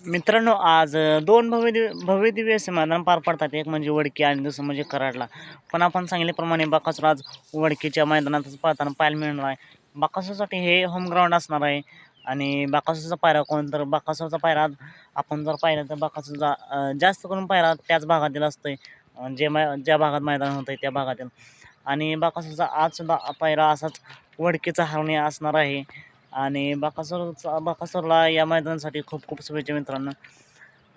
मित्रांनो आज दोन भव्य दिव्य भव्य दिव्य असे मैदान पार पडतात. एक म्हणजे वडकी आणि दुसरं म्हणजे कराडला. पण आपण सांगितल्याप्रमाणे बाकासूर आज वडकीच्या मैदानातच पाहताना पाहायला मिळणार आहे. बाकासूरसाठी हे होम ग्राउंड असणार आहे. आणि बाकासूरचा पायरा कोण? तर बाकासूरचा पायरा आपण जर पाहिलं तर बाकासूरचा जास्त करून पायरा त्याच भागातील असतोय. जे मै ज्या भागात मैदान होतं आहे त्या भागातील. आणि बाकासूरचा आजसुद्धा पायरा असाच वडकीचा हरणे असणार आहे. आणि बाकासूरचा बाकासूरला या मैदानासाठी खूप खूप शुभेच्छा मित्रांनो.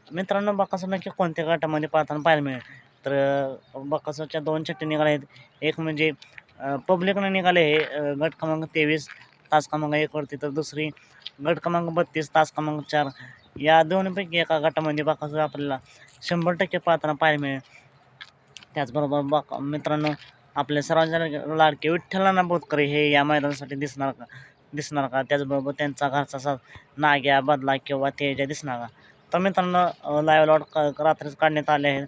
मित्रांनो बाकासूर नक्की कोणत्या गटामध्ये पाहताना पाहायला मिळेल? तर बाकासूरच्या दोन चिठ्ठी निघाल्या आहेत. एक म्हणजे पब्लिकनं निघाले हे गट क्रमांक तेवीस तास क्रमांक एकवरती तर दुसरी गट क्रमांक बत्तीस तास क्रमांक चार. या दोन्हीपैकी एका गटामध्ये बाकासूर आपल्याला शंभर टक्के पाहताना पाहायला मिळेल. त्याचबरोबर बाक मित्रांनो आपल्या सर्वांच्या लाडके विठ्ठलांना बोधकरी हे या मैदानासाठी दिसणार का? दिसणार का? त्याचबरोबर त्यांचा घरचा सा नाग्या बदला किंवा तेजा दिसणार का? तर मित्रांनो लाईव्ह लॉट क रात्रीच काढण्यात आले आहेत.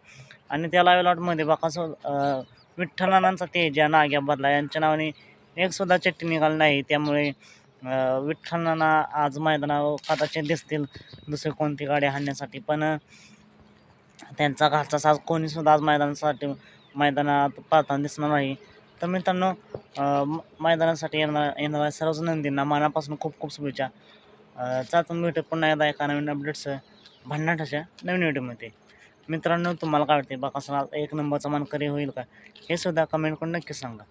आणि त्या लाईव्ह लॉटमध्ये सो विठ्ठलानांचा विठ्ठलांचा तेजा नाग्या बदला यांच्या नावाने एकसुद्धा चिठ्ठी निघाली नाही. त्यामुळे विठ्ठलांना आज मैदानावर कदाचित दिसतील दुसरी कोणती गाडी हाणण्यासाठी. पण त्यांचा घरचा साज कोणीसुद्धा आज मैदानासाठी मैदानात पाहताना दिसणार नाही. तर मित्रांनो म- मैदानासाठी येणार येणाऱ्या सर्वच नंदींना मनापासून खूप खूप शुभेच्छा. चाचून चला भेटू पुन्हा एकदा एका नवीन अपडेट्स भन्नाटाच्या नवीन व्हिडिओमध्ये मित्रांनो तुम्हाला काय वाटते बाका एक नंबरचा मानकरी होईल का? हे सुद्धा कमेंट करून नक्की सांगा.